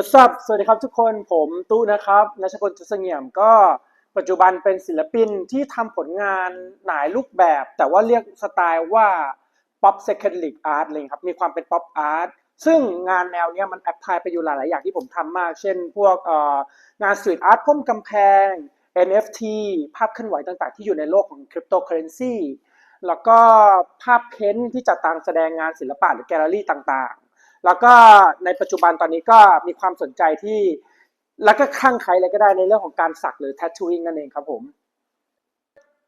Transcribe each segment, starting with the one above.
What's up สวัสดีครับทุกคน ผมตู้นะครับนัชพลจุดเงี่ยม ก็ปัจจุบันเป็นศิลปินที่ทำผลงานหลายรูปแบบ แต่ว่าเรียกสไตล์ว่า pop psychedelic art เลยครับ มีความเป็น pop art ซึ่งงานแนวนี้มันแอพพลายไปอยู่หลาย ๆ อย่างที่ผมทำมาก เช่น พวกงาน street art พ่มกำแพง NFT ภาพเคลื่อนไหวต่าง ๆ ที่อยู่ในโลกของ cryptocurrency แล้วก็ภาพเพ้นที่จัดตั้งแสดงงานศิลปะหรือแกลเลอรี่ต่าง ๆ แล้วก็ในปัจจุบันตอนนี้ก็มีความสนใจที่แล้วก็คลั่งไคล้เลยก็ได้ในเรื่องของการสักหรือ tattooing นั่นเองครับผม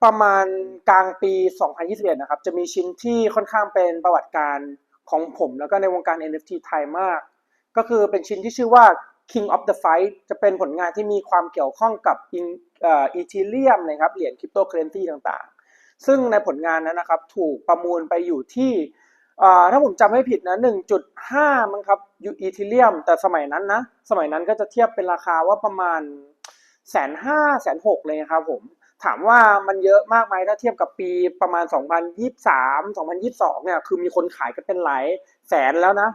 ประมาณกลางปี 2021 นะครับ จะมีชิ้นที่ค่อนข้างเป็นประวัติการของผมแล้วก็ในวงการ NFT ไทยมาก ก็คือเป็นชิ้นที่ชื่อว่า King of the Fight จะเป็นผลงานที่มีความเกี่ยวข้องกับอีเทเรียมนะครับเหรียญคริปโตเคอเรนซีต่างๆ ซึ่งในผลงานนั้นนะครับถูกประมูลไปอยู่ที่ ถ้าผมจำไม่ผิดนะ 1.5 มั้งครับยูอีทิเลียม แต่สมัยนั้นนะ สมัยนั้นก็จะเทียบเป็นราคาว่าประมาณแสนห้าแสนหกเลยครับผม ถามว่ามันเยอะมากไหมถ้าเทียบกับปีประมาณ 2023 2022 เนี่ย คือมีคนขายกันเป็นหลายแสนแล้วนะ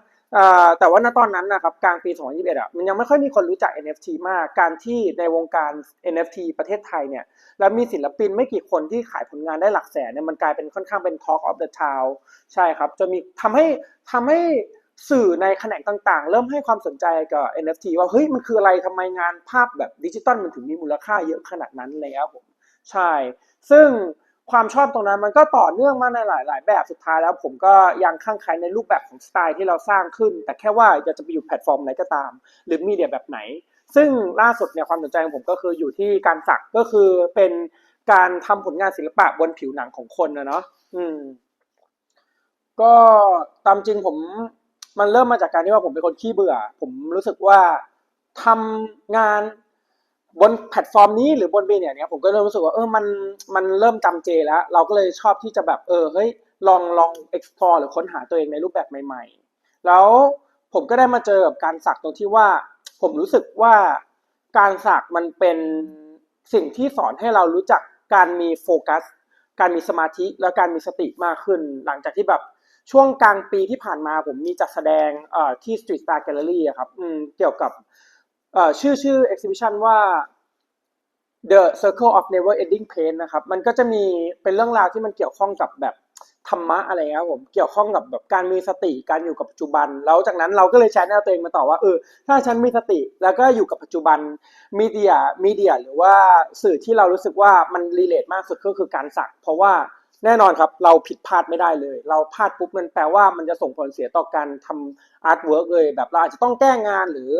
แต่ว่าณตอนนั้นนะครับกลางปี 2021อะมันยังไม่ค่อยมีคนรู้จัก NFT มาก การที่ในวงการ NFT ประเทศไทยเนี่ยแล้วมีศิลปินไม่กี่คนที่ขายผลงานได้หลักแสนเนี่ยมันกลายเป็นค่อนข้างเป็น Talk of the Town ใช่ครับจะมีทำให้ทำให้สื่อในแขนงต่างๆ เริ่มให้ความสนใจกับ NFT ว่าเฮ้ยมันคืออะไรทำไมงานภาพแบบดิจิตอลมันถึงมีมูลค่าเยอะขนาดนั้นเลยครับผมใช่ ซึ่ง ความชอบตรงนั้นมันก็ต่อเนื่องมาในหลาย ๆ แบบสุดท้ายแล้ว ผมก็ยังข้างใครในรูปแบบของสไตล์ที่เราสร้างขึ้น แต่แค่ว่าจะจะไปอยู่แพลตฟอร์มไหนก็ตาม หรือมีเดียแบบไหน ซึ่งล่าสุดเนี่ยความสนใจของผมก็คืออยู่ที่การสักก็คือเป็นการทำผลงานศิลปะบนผิวหนังของคนนะเนาะอืม ก็ตามจริงผมมันเริ่มมาจากการที่ว่าผมเป็นคนขี้เบื่อ ผมรู้สึกว่าทำงาน บนแพลตฟอร์มนี้หรือบนเมเดียเนี้ยผมก็เริ่มรู้สึกว่าเออมันมันเริ่มจำเจแล้ว เราก็เลยชอบที่จะแบบเออเฮ้ยลองลอง explore หรือค้นหาตัวเองในรูปแบบใหม่ ๆ แล้วผมก็ได้มาเจอกับการสักตรงที่ว่า ผมรู้สึกว่าการสักมันเป็นสิ่งที่สอนให้เรารู้จักการมีโฟกัส การมีสมาธิและการมีสติมากขึ้น หลังจากที่แบบช่วงกลางปีที่ผ่านมาผมมีจัดแสดงเอ่อที่ Street Star Gallery ครับเกี่ยวกับ ชื่อชื่อ exhibition ว่า The Circle of Never Ending Pain นะครับ มันก็จะมีเป็นเรื่องราวที่มันเกี่ยวข้องกับแบบธรรมะอะไรครับผมเกี่ยวข้องกับแบบการมีสติการอยู่กับปัจจุบัน แล้วจากนั้นเราก็เลยใช้แนวตัวเองมาต่อว่าเออถ้าฉันมีสติแล้วก็อยู่กับปัจจุบันมีเดียมีเดียหรือว่าสื่อที่เรารู้สึกว่ามันรีเลทมากสุดก็คือการสักเพราะว่าแน่นอนครับเราผิดพลาดไม่ได้เลย เราพลาดปุ๊บมันแปลว่ามันจะส่งผลเสียต่อการทำอาร์ตเวิร์กเลยแบบเราอาจจะต้องแก้งานหรือ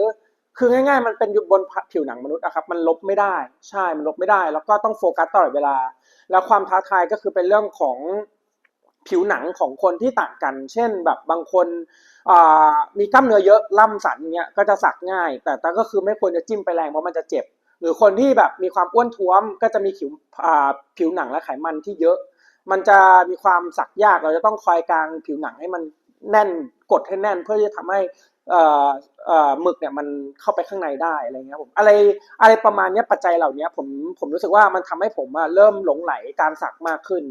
คือง่ายๆ มันเป็นอยู่บนผิวหนังมนุษย์อะครับมันลบไม่ได้ ใช่มันลบไม่ได้ แล้วก็ต้องโฟกัสตลอดเวลา แล้วความท้าทายก็คือเป็นเรื่องของผิวหนังของคนที่ต่างกัน เช่นแบบบางคนมีกล้ามเนื้อเยอะล่ำสันเงี้ยก็จะสักง่าย แต่แต่ก็คือไม่ควรจะจิ้มไปแรงเพราะมันจะเจ็บ หรือคนที่แบบมีความอ้วนท้วมก็จะมีผิวผิวหนังและไขมันที่เยอะ มันจะมีความสักยากเราจะต้องคอยกลางผิวหนังให้มันแน่นกดให้แน่น เพื่อที่จะทำให้ หมึกเนี่ยมันเข้าไปข้างในได้อะไรเงี้ยผมอะไรอะไรประมาณเนี้ยปัจจัยเหล่านี้ผมผมรู้สึกว่ามันทำให้ผมอะเริ่มหลงไหลการสักมากขึ้น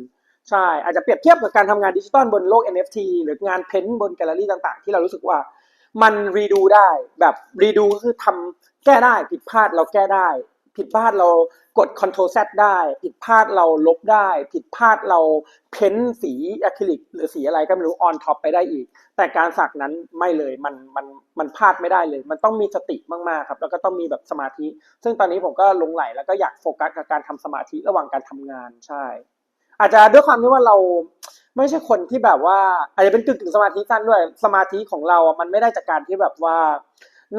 ใช่อาจจะเปรียบเทียบกับการทำงานดิจิตอลบนโลก NFT หรืองานเพ้นท์บนแกลเลอรี่ต่าง ๆ ที่เรารู้สึกว่ามันรีดูได้แบบรีดูก็คือทำแก้ได้ผิดพลาดเราแก้ได้ ผิดพลาดเรากด Ctrl Z ได้ ผิดพลาดเราลบได้ ผิดพลาดเราเพ้นสีอะคริลิกหรือสีอะไรก็ไม่รู้ออนท็อปไปได้อีก แต่การสักนั้นไม่เลยมันมันมันพลาดไม่ได้เลย มันต้องมีสติมากๆครับ แล้วก็ต้องมีแบบสมาธิ ซึ่งตอนนี้ผมก็ลงไหลแล้วก็อยากโฟกัสกับการทำสมาธิระหว่างการทำงานใช่ อาจจะด้วยความที่ว่าเราไม่ใช่คนที่แบบว่าอาจจะเป็นกึ่งกึ่งสมาธิสั้นด้วยสมาธิของเราอะมันไม่ได้จากการที่แบบว่า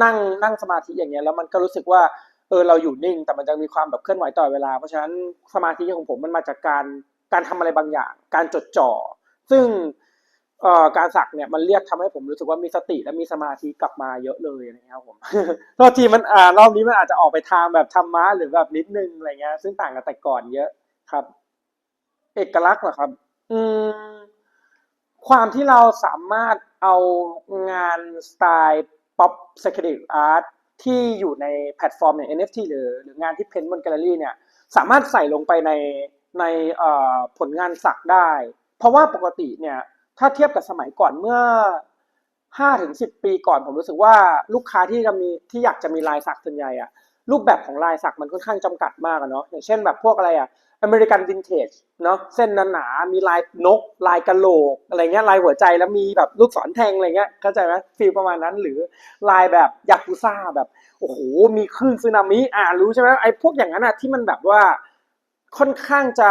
นั่งนั่งสมาธิอย่างเงี้ยแล้วมันก็รู้สึกว่า เออเราอยู่นิ่งแต่มันจะมีความแบบเคลื่อนไหวตลอเวลา เพราะฉะนั้นสมาธิของผมมันมาจากการการทำอะไรบางอย่าง การจดจ่อ ซึ่งเอ่อการสักเนี่ยมันเรียกทำให้ผมรู้สึกว่ามีสติและมีสมาธิกลับมาเยอะเลยนะครับผมโทษทีมันอ่ารอบนี้มันอาจจะออกไปทางแบบธรรมะหรือแบบนิดนึงอะไรเงี้ย ซึ่งต่างกับแต่ก่อนเยอะครับ เอกลักษณ์เหรอครับ อืมความที่เราสามารถเอางานสไตล์ pop psychedelic art ที่อยู่ในแพลตฟอร์มอย่าง NFT หรือหรืองานที่เพ้นท์บนแกลเลอรี่เนี่ยสามารถใส่ลงไปในในผลงานสักได้ เพราะว่าปกติเนี่ยถ้าเทียบกับสมัยก่อนเมื่อ5ถึง10 ปีก่อนผมรู้สึกว่าลูกค้าที่จะมีที่อยากจะมีลายสักส่วนใหญ่อะรูปแบบของลายสักมันค่อนข้างจำกัดมากอะเนาะอย่างเช่นแบบพวกอะไรอะ อเมริกันวินเทจเนาะเส้นหนาๆมีลายนก ลายกะโหลกอะไรเงี้ยลายหัวใจแล้วมีแบบลูกศรแทงอะไรเงี้ยเข้าใจไหมฟีลประมาณนั้นหรือลายแบบยากุซ่าแบบโอ้โหมีคลื่นสึนามิอ่ารู้ใช่ไหมไอ้พวกอย่างนั้นอะที่มันแบบว่าค่อนข้างจะ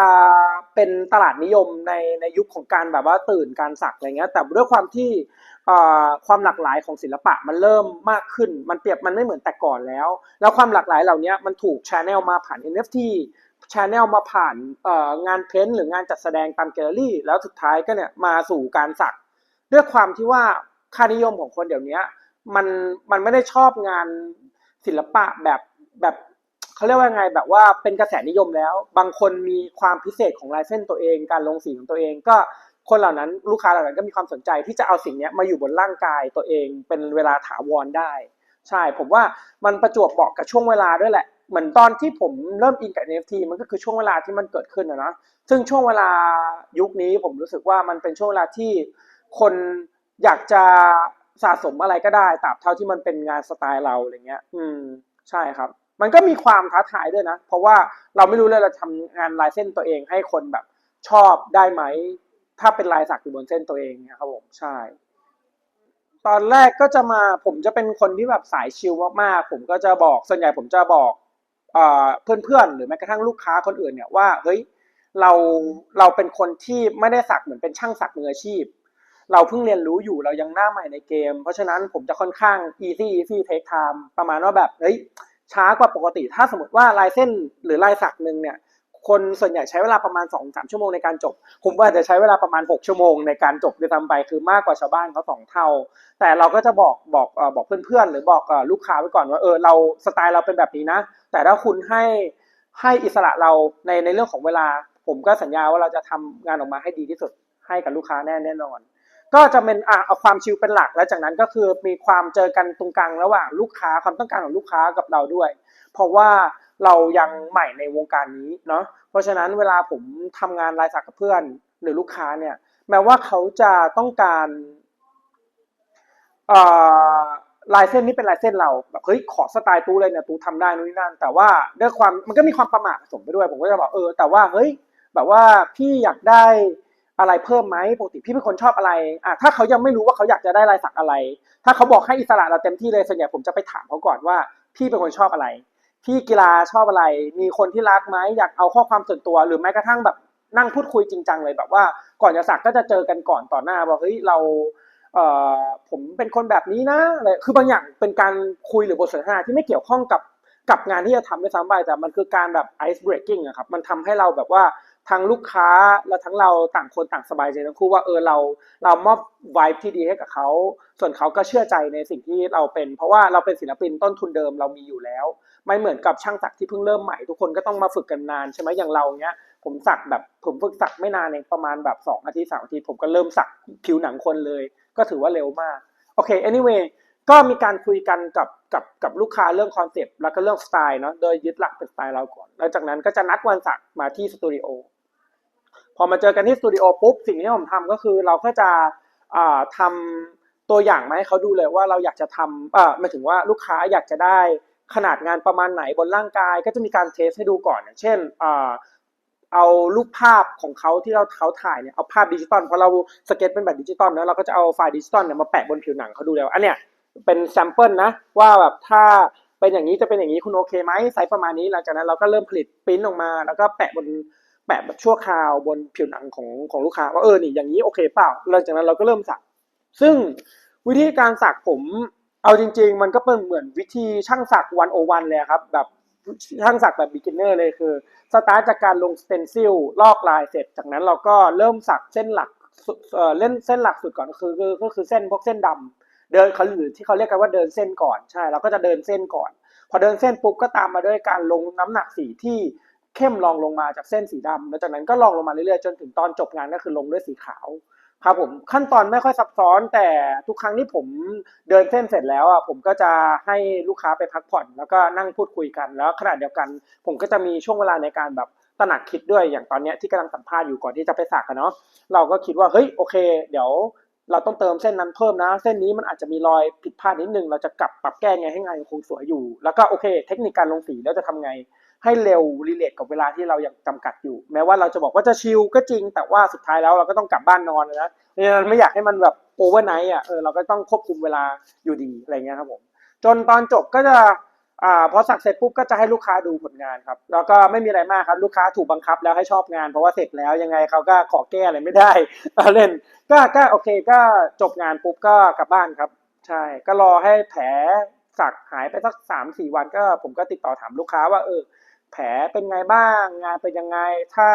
เป็นตลาดนิยมในในยุคของการแบบว่าตื่นการสักอะไรเงี้ยแต่ด้วยความที่ความหลากหลายของศิลปะมันเริ่มมากขึ้น มันเปรียบมันไม่เหมือนแต่ก่อนแล้ว แล้วความหลากหลายเหล่านี้มันถูกชแนลมาผ่าน NFT ชแนลมาผ่านงานเพ้นท์หรืองานจัดแสดงตามแกลเลอรี่ แล้วสุดท้ายก็เนี่ยมาสู่การสัก ด้วยความที่ว่าค่านิยมของคนเดี๋ยวนี้มันมันไม่ได้ชอบงานศิลปะแบบแบบเขาเรียกว่าไงแบบว่าเป็นกระแสนิยมแล้ว บางคนมีความพิเศษของลายเส้นตัวเอง การลงสีของตัวเอง ก็คนเหล่านั้นลูกค้าเหล่านั้นก็มีความสนใจที่จะเอาสิ่งเนี้ยมาอยู่บนร่างกายตัวเอง เป็นเวลาถาวรได้ ใช่ผมว่ามันประจวบเหมาะกับช่วงเวลาด้วยแหละ เหมือนตอนที่ผมเริ่มอินกับ NFT มันก็คือช่วงเวลาที่มันเกิดขึ้นนะนะซึ่งช่วงเวลายุคนี้ผมรู้สึกว่ามันเป็นช่วงเวลาที่คนอยากจะสะสมอะไรก็ได้ตราบเท่าที่มันเป็นงานสไตล์เราอะไรเงี้ย อืม ใช่ครับ มันก็มีความท้าทายด้วยนะ เพราะว่าเราไม่รู้เลยเราทำงานลายเส้นตัวเองให้คนแบบชอบได้ไหม ถ้าเป็นลายสักอยู่บนเส้นตัวเองนี่ยครับผม ใช่ ตอนแรกก็จะมาผมจะเป็นคนที่แบบสายชิลมากๆ ผมก็จะบอก ส่วนใหญ่ผมจะบอก เพื่อนๆ หรือแม้กระทั่งลูกค้าคนอื่นเนี่ยว่าเฮ้ยเราเราเป็นคนที่ไม่ได้สักเหมือนเป็นช่างสักมืออาชีพ เราเพิ่งเรียนรู้อยู่เรายังหน้าใหม่ในเกม เพราะฉะนั้นผมจะค่อนข้าง easy easy take time ประมาณว่าแบบเฮ้ยช้ากว่าปกติ ถ้าสมมติว่าลายเส้นหรือลายสักหนึ่งเนี่ย คนส่วนใหญ่ใช้เวลาประมาณ2อสชั่วโมงในการจบ ผมว่าจะใช้เวลาประมาณ 6 ชั่วโมงในการจบด้วยซ้ำไปคือมากกว่าชาวบ้านเขาสองเท่า แต่เราก็จะบอกบอกบอกเพื่อนๆ หรือบอกลูกค้าไว้ก่อนว่าเออเราสไตล์เราเป็นแบบนี้นะ แต่ถ้าคุณให้ให้อิสระเราในในเรื่องของเวลา ผมก็สัญญาว่าเราจะทำงานออกมาให้ดีที่สุดให้กับลูกค้าแน่แน่นอน ก็จะเป็นอะเอาความชิลเป็นหลัก แล้วจากนั้นก็คือมีความเจอกันตรงกลางระหว่างลูกค้าความต้องการของลูกค้ากับเราด้วย เพราะว่า เรายังใหม่ในวงการนี้เนาะเพราะฉะนั้นเวลาผมทำงานรายสักกับเพื่อนหรือลูกค้าเนี่ยแม้ว่าเขาจะต้องการลายเส้นนี้เป็นลายเส้นเราแบบเฮ้ยขอสไตล์ตู้เลยเนี่ยตู้ทำได้นู่นนี่นั่น แต่ว่าด้วยความมันก็มีความประมาทผสมไปด้วย ผมก็จะบอกเออแต่ว่าเฮ้ยแบบว่าพี่อยากได้อะไรเพิ่มไหมปกติพี่เป็นคนชอบอะไรอะถ้าเขายังไม่รู้ว่าเขาอยากจะได้ลายสักอะไร ถ้าเขาบอกให้อิสระเราเต็มที่เลยส่วนใหญ่ผมจะไปถามเขาก่อนว่าพี่เป็นคนชอบอะไร พี่กีฬาชอบอะไร มีคนที่รักไหมอยากเอาข้อความส่วนตัว หรือแม้กระทั่งแบบนั่งพูดคุยจริงจังเลยแบบว่า ก่อนจะสักก็จะเจอกันก่อนต่อหน้าบอกเฮ้ยเราเอ่อผมเป็นคนแบบนี้นะอะไรคือบางอย่างเป็นการคุยหรือบทสนทนาที่ไม่เกี่ยวข้องกับกับงานที่จะทำด้วยซ้ำไปแต่มันคือการแบบ ice breaking อะครับ มันทำให้เราแบบว่า ทั้งลูกค้าและทั้งเราต่างคนต่างสบายใจทั้งคู่ว่าเออเราเรามอบ vibe ที่ดีให้กับเขา ส่วนเขาก็เชื่อใจในสิ่งที่เราเป็น เพราะว่าเราเป็นศิลปินต้นทุนเดิมเรามีอยู่แล้ว ไม่เหมือนกับช่างสักที่เพิ่งเริ่มใหม่ทุกคนก็ต้องมาฝึกกันนานใช่ไหมอย่างเราเนี้ยผมสักแบบผมฝึกสักไม่นานเองประมาณแบบสองอาทิตย์สามอาทิตย์ผมก็เริ่มสักผิวหนังคนเลย ก็ถือว่าเร็วมากโอเค anyway ก็มีการคุยกันกับกับกับลูกค้าเรื่องคอนเซปต์แล้วก็เรื่องสไตล์เนาะโดยยึดหลักเป็นสไตล์เราก่อน แล้วจากนั้นก็จะนัดวันสักมาที่สตูดิโอ พอมาเจอกันที่สตูดิโอปุ๊บสิ่งที่ผมทำก็คือเราก็จะอ่าทำตัวอย่างมาให้เขาดูเลยว่าเราอยากจะทำเอ่อหมายถึงว่าลูกค้าอยากจะได้ขนาดงานประมาณไหนบนร่างกาย ก็จะมีการเทสให้ดูก่อนอย่างเช่นอ่าเอารูปภาพของเขาที่เราเขาถ่ายเนี่ยเอาภาพดิจิตอลเพราะเราสเก็ตเป็นแบบดิจิตอลนะเราก็จะเอาไฟล์ดิจิตอลเนี่ยมาแปะบนผิวหนังเขาดูแล้วอันเนี้ยเป็นแซมเปิลนะว่าแบบถ้าเป็นอย่างนี้จะเป็นอย่างนี้คุณโอเคไหมไซส์ประมาณนี้หลังจากนั้นเราก็เริ่มผลิตปริ้นออกมา แล้วก็แปะบน แปะแบบชั่วคราวบนผิวหนังของของลูกค้าว่าเออนี่อย่างนี้โอเคเปล่าหลังจากนั้นเราก็เริ่มสัก ซึ่งวิธีการสักผมเอาจริง ๆ มันก็เป็นเหมือนวิธีช่างสักวันโอวันเลยครับแบบช่างสักแบบ beginner เลยคือสตาร์ทจากการลงสเตนซิลลอกลายเสร็จ จากนั้นเราก็เริ่มสักเส้นหลักเออเล่นเส้นหลักสุดก่อนคือก็คือเส้นพวกเส้นดำเดินเขาหรือที่เขาเรียกกันว่าเดินเส้นก่อนใช่เราก็จะเดินเส้นก่อน พอเดินเส้นปุ๊บก็ตามมาด้วยการลงน้ำหนักสีที่ เข้มรองลงมาจากเส้นสีดำแล้วจากนั้นก็ลองลงมาเรื่อยๆจนถึงตอนจบงานก็คือลงด้วยสีขาวครับผมขั้นตอนไม่ค่อยซับซ้อน แต่ทุกครั้งที่ผมเดินเส้นเสร็จแล้วอะผมก็จะให้ลูกค้าไปพักผ่อน แล้วก็นั่งพูดคุยกันแล้วขณะเดียวกัน ผมก็จะมีช่วงเวลาในการแบบตระหนักคิดด้วยอย่างตอนเนี้ยที่กำลังสัมภาษณ์อยู่ก่อนที่จะไปสักกันเนาะเราก็คิดว่าเฮ้ยโอเค เดี๋ยว เราต้องเติมเส้นนั้นเพิ่มนะ เส้นนี้มันอาจจะมีรอยผิดพลาดนิดนึง เราจะกลับปรับแก้ไงให้งานยังคงสวยอยู่ แล้วก็โอเค เทคนิคการลงสีแล้วจะทำไงให้เร็วรีเลทกับเวลาที่เรายังจำกัดอยู่ แม้ว่าเราจะบอกว่าจะชิลก็จริง แต่ว่าสุดท้ายแล้วเราก็ต้องกลับบ้านนอนนะเนั้นไม่อยากให้มันแบบโอเวอร์ไนท์อะเออเราก็ต้องควบคุมเวลาอยู่ดีอะไรเงี้ยครับผมจนตอนจบก็จะ อ่าพอสักเสร็จปุ๊บก็จะให้ลูกค้าดูผลงานครับ แล้วก็ไม่มีอะไรมากครับลูกค้าถูกบังคับแล้วให้ชอบงาน เพราะว่าเสร็จแล้วยังไงเขาก็ขอแก้อะไรไม่ได้เล่นก็ก็โอเคก็จบงานปุ๊บก็กลับบ้านครับ ใช่ก็รอให้แผลสักหายไปสักสามสี่วันก็ผมก็ติดต่อถามลูกค้าว่าเออแผลเป็นไงบ้างงานเป็นยังไงถ้า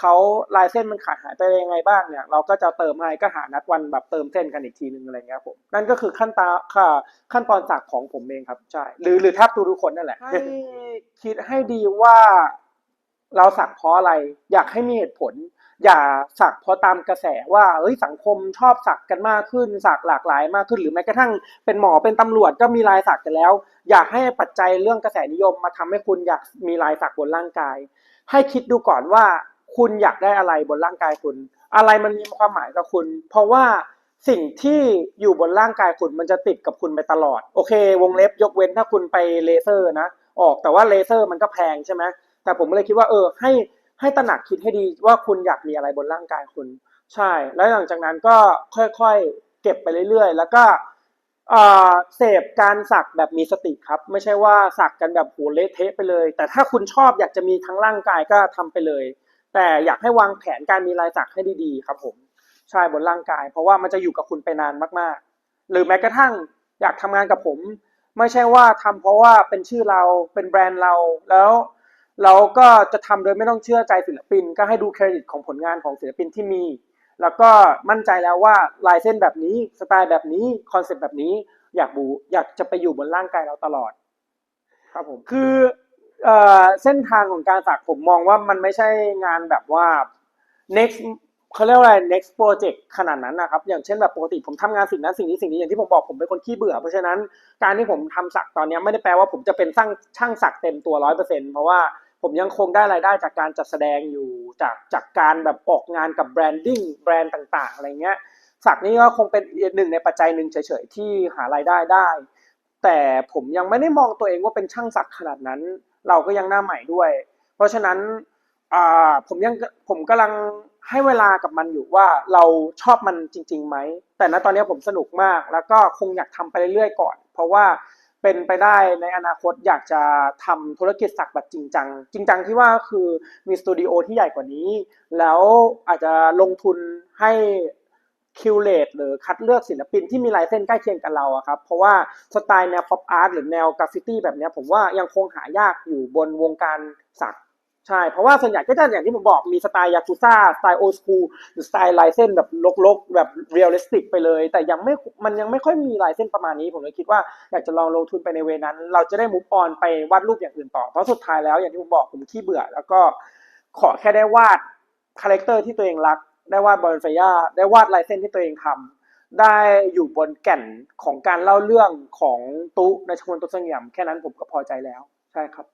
เขาลายเส้นมันขาดหายไปยังไงบ้างเนี่ย เราก็จะเติมให้ก็หานัดวันแบบเติมเส้นกันอีกทีนึงอะไรเงี้ยครับผมนั่นก็คือขั้นตาค่ะ ขั้นตอนสักของผมเองครับใช่หรือหรือแทบทุกคนนั่นแหละให้คิดให้ดีว่าเราสักเพราะอะไร อยากให้มีเหตุผล อย่าสักเพราะตามกระแสว่าเอ้ยสังคมชอบสักกันมากขึ้น สักหลากหลายมากขึ้น หรือแม้กระทั่งเป็นหมอเป็นตำรวจก็มีลายสักกันแล้ว อยากให้ปัจจัยเรื่องกระแสนิยมมาทำให้คุณอยากมีลายสักบนร่างกาย ให้คิดดูก่อนว่า คุณอยากได้อะไรบนร่างกายคุณ อะไรมันมีความหมายกับคุณ เพราะว่าสิ่งที่อยู่บนร่างกายคุณมันจะติดกับคุณไปตลอด โอเค วงเล็บยกเว้นถ้าคุณไปเลเซอร์นะ ออกแต่ว่าเลเซอร์มันก็แพงใช่ไหมแต่ผมเลยคิดว่าเออให้ให้ตระหนักคิดให้ดีว่าคุณอยากมีอะไรบนร่างกายคุณ ใช่ แล้วหลังจากนั้นก็ค่อยๆเก็บไปเรื่อยๆ แล้วก็เออเสพการสักแบบมีสติครับ ไม่ใช่ว่าสักกันแบบโหเละเทะไปเลย แต่ถ้าคุณชอบอยากจะมีทั้งร่างกายก็ทำไปเลย แต่อยากให้วางแผนการมีลายสักให้ดีๆ ครับผมใช่บนร่างกาย เพราะว่ามันจะอยู่กับคุณไปนานมากๆ หรือแม้กระทั่งอยากทำงานกับผม ไม่ใช่ว่าทำเพราะว่าเป็นชื่อเราเป็นแบรนด์เราแล้วเราก็จะทำโดยไม่ต้องเชื่อใจศิลปิน ก็ให้ดูเครดิตของผลงานของศิลปินที่มี แล้วก็มั่นใจแล้วว่าลายเส้นแบบนี้สไตล์แบบนี้คอนเซ็ปต์แบบนี้อยากบูอยากจะไปอยู่บนร่างกายเราตลอด ครับผมคือ เอ่อเส้นทางของการสักผมมองว่ามันไม่ใช่งานแบบว่า next เขาเรียกว่าอะไร next project ขนาดนั้นนะครับ อย่างเช่นแบบปกติผมทำงานสิ่งนั้นสิ่งนี้สิ่งนี้อย่างที่ผมบอกผมเป็นคนขี้เบื่อ เพราะฉะนั้นการที่ผมทำสักตอนนี้ไม่ได้แปลว่าผมจะเป็นช่างช่างสักเต็มตัวร้อยเปอร์เซ็นต์เพราะว่าผมยังคงได้รายได้จากการจัดแสดงอยู่จากจากการแบบออกงานกับแบรนดิ้งแบรนด์ต่าง ๆ อะไรเงี้ยสักนี้ก็คงเป็นหนึ่งในปัจจัยหนึ่งเฉยๆที่หารายได้ได้ แต่ผมยังไม่ได้มองตัวเองว่าเป็นช่างสักขนาดนั้น เราก็ยังหน้าใหม่ด้วย เพราะฉะนั้นผมยังผมกำลังให้เวลากับมันอยู่ว่าเราชอบมันจริงๆไหม แต่ณตอนนี้ผมสนุกมาก แล้วก็คงอยากทำไปเรื่อยๆก่อน เพราะว่าเป็นไปได้ในอนาคตอยากจะทำธุรกิจสักแบบจริงจังจริงจังที่ว่าคือมีสตูดิโอที่ใหญ่กว่านี้ แล้วอาจจะลงทุนให้ คิวเลตหรือคัดเลือกศิลปินที่มีลายเส้นใกล้เคียงกับเราอะครับเพราะว่าสไตล์แนวป๊อปอาร์ตหรือแนวกราฟฟิตี้แบบนี้ผมว่ายังคงหายากอยู่บนวงการสักใช่ เพราะว่าส่วนใหญ่ก็จะอย่างที่ผมบอกมีสไตล์ยากุซ่าสไตล์โอสคูหรือสไตล์ลายเส้นแบบลกๆ แบบเรียลลิสติกไปเลย แต่ยังไม่มันยังไม่ค่อยมีลายเส้นประมาณนี้ ผมเลยคิดว่าอยากจะลองลงทุนไปในเวนั้น เราจะได้มุฟออนไปวาดรูปอย่างอื่นต่อ เพราะสุดท้ายแล้วอย่างที่ผมบอกผมขี้เบื่อ แล้วก็ขอแค่ได้วาดคาแรคเตอร์ที่ตัวเองรัก ได้วาดบอลไฟย่าได้วาดลายเส้นที่ตัวเองทำได้อยู่บนแก่นของการเล่าเรื่องของตุในชมรมตุ๊เสงยมแค่นั้นผมก็พอใจแล้วใช่ครับ